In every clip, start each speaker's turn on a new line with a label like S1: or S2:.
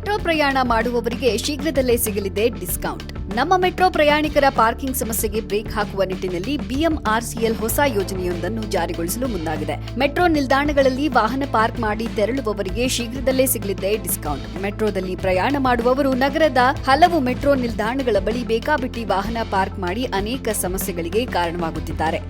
S1: ಪ್ರಯಾಣ ಮಾಡುವವರಿಗೆ ಶೀಘ್ರದಲ್ಲೇ ಸಿಗಲಿದೆ ಡಿಸ್ಕೌಂಟ್. ನಮ್ಮ ಮೆಟ್ರೋ ಪ್ರಯಾಣಿಕರ ಪಾರ್ಕಿಂಗ್ ಸಮಸ್ಯೆಗೆ ಬ್ರೇಕ್ ಹಾಕುವ ನಿಟ್ಟಿನಲ್ಲಿ ಬಿಎಂಆರ್ಸಿಎಲ್ ಹೊಸ ಯೋಜನೆಯೊಂದನ್ನು ಜಾರಿಗೊಳಿಸಲು ಮುಂದಾಗಿದೆ. ಮೆಟ್ರೋ ನಿಲ್ದಾಣಗಳಲ್ಲಿ ವಾಹನ ಪಾರ್ಕ್ ಮಾಡಿ ತೆರಳುವವರಿಗೆ ಶೀಘ್ರದಲ್ಲೇ ಸಿಗಲಿದೆ ಡಿಸ್ಕೌಂಟ್. ಮೆಟ್ರೋದಲ್ಲಿ ಪ್ರಯಾಣ ಮಾಡುವವರು ನಗರದ ಹಲವು ಮೆಟ್ರೋ ನಿಲ್ದಾಣಗಳ ಬಳಿ ಬೇಕಾಬಿಟ್ಟಿ ವಾಹನ ಪಾರ್ಕ್ ಮಾಡಿ ಅನೇಕ ಸಮಸ್ಯೆಗಳಿಗೆ ಕಾರಣವಾಗುತ್ತಿದ್ದಾರೆ.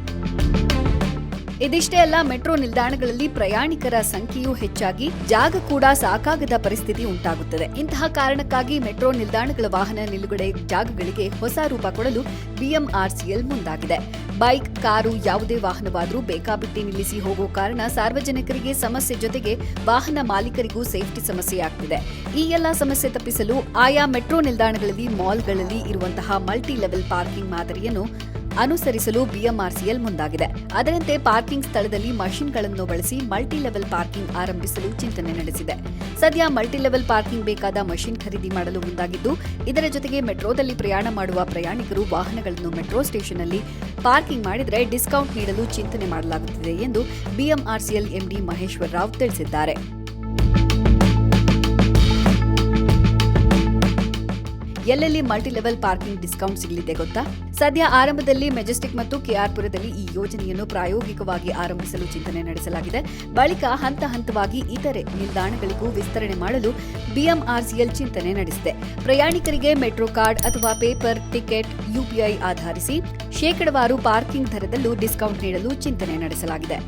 S1: ಇದಿಷ್ಟೇ ಅಲ್ಲ, ಮೆಟ್ರೋ ನಿಲ್ದಾಣಗಳಲ್ಲಿ ಪ್ರಯಾಣಿಕರ ಸಂಖ್ಯೆಯೂ ಹೆಚ್ಚಾಗಿ ಜಾಗ ಕೂಡ ಸಾಕಾಗದ ಪರಿಸ್ಥಿತಿ ಉಂಟಾಗುತ್ತದೆ. ಇಂತಹ ಕಾರಣಕ್ಕಾಗಿ ಮೆಟ್ರೋ ನಿಲ್ದಾಣಗಳ ವಾಹನ ನಿಲುಗಡೆ ಜಾಗಗಳಿಗೆ ಹೊಸ ರೂಪ ಕೊಡಲು ಬಿಎಂಆರ್ಸಿಎಲ್ ಮುಂದಾಗಿದೆ. ಬೈಕ್, ಕಾರು ಯಾವುದೇ ವಾಹನವಾದರೂ ಬೇಕಾಬಿಟ್ಟಿ ನಿಲ್ಲಿಸಿ ಹೋಗೋ ಕಾರಣ ಸಾರ್ವಜನಿಕರಿಗೆ ಸಮಸ್ಯೆ ಜೊತೆಗೆ ವಾಹನ ಮಾಲೀಕರಿಗೂ ಸೇಫ್ಟಿ ಸಮಸ್ಯೆಯಾಗ್ತಿದೆ. ಈ ಎಲ್ಲ ಸಮಸ್ಯೆ ತಪ್ಪಿಸಲು ಆಯಾ ಮೆಟ್ರೋ ನಿಲ್ದಾಣಗಳಲ್ಲಿ ಮಾಲ್ಗಳಲ್ಲಿ ಇರುವಂತಹ ಮಲ್ಟಿ ಲೆವೆಲ್ ಪಾರ್ಕಿಂಗ್ ಮಾದರಿಯನ್ನು ಅನುಸರಿಸಲು ಬಿಎಂಆರ್ಸಿಎಲ್ ಮುಂದಾಗಿದೆ. ಅದರಂತೆ ಪಾರ್ಕಿಂಗ್ ಸ್ಥಳದಲ್ಲಿ ಮಷಿನ್ಗಳನ್ನು ಬಳಸಿ ಮಲ್ಟಿ ಲೆವೆಲ್ ಪಾರ್ಕಿಂಗ್ ಆರಂಭಿಸಲು ಚಿಂತನೆ ನಡೆಸಿದೆ. ಸದ್ಯ ಮಲ್ಟಿ ಲೆವೆಲ್ ಪಾರ್ಕಿಂಗ್ ಬೇಕಾದ ಮಷಿನ್ ಖರೀದಿ ಮಾಡಲು ಮುಂದಾಗಿದ್ದು, ಇದರ ಜೊತೆಗೆ ಮೆಟ್ರೋದಲ್ಲಿ ಪ್ರಯಾಣ ಮಾಡುವ ಪ್ರಯಾಣಿಕರು ವಾಹನಗಳನ್ನು ಮೆಟ್ರೋ ಸ್ಟೇಷನ್ನಲ್ಲಿ ಪಾರ್ಕಿಂಗ್ ಮಾಡಿದರೆ ಡಿಸ್ಕೌಂಟ್ ನೀಡಲು ಚಿಂತನೆ ಮಾಡಲಾಗುತ್ತಿದೆ ಎಂದು ಬಿಎಂಆರ್ಸಿಎಲ್ ಎಂಡಿ ಮಹೇಶ್ವರ ರಾವ್ ತಿಳಿಸಿದ್ದಾರೆ. ಎಲ್ಲೆಲ್ಲಿ ಮಲ್ಟಿ ಲೆವೆಲ್ ಪಾರ್ಕಿಂಗ್ ಡಿಸ್ಕೌಂಟ್ ಸಿಗಲಿದೆ ಗೊತ್ತಾ? ಸದ್ಯ ಆರಂಭದಲ್ಲಿ ಮೆಜೆಸ್ಟಿಕ್ ಮತ್ತು ಕೆಆರ್ಪುರದಲ್ಲಿ ಈ ಯೋಜನೆಯನ್ನು ಪ್ರಾಯೋಗಿಕವಾಗಿ ಆರಂಭಿಸಲು ಚಿಂತನೆ ನಡೆಸಲಾಗಿದೆ. ಬಳಿಕ ಹಂತ ಹಂತವಾಗಿ ಇತರೆ ನಿಲ್ದಾಣಗಳಿಗೂ ವಿಸ್ತರಣೆ ಮಾಡಲು ಬಿಎಂಆರ್ಸಿಎಲ್ ಚಿಂತನೆ ನಡೆಸಿದೆ. ಪ್ರಯಾಣಿಕರಿಗೆ ಮೆಟ್ರೋ ಕಾರ್ಡ್ ಅಥವಾ ಪೇಪರ್, ಟಿಕೆಟ್ ಯುಪಿಐ ಆಧರಿಸಿ ಶೇಕಡವಾರು ಪಾರ್ಕಿಂಗ್ ದರದಲ್ಲೂ ಡಿಸ್ಕೌಂಟ್ ನೀಡಲು ಚಿಂತನೆ ನಡೆಸಲಾಗಿದೆ.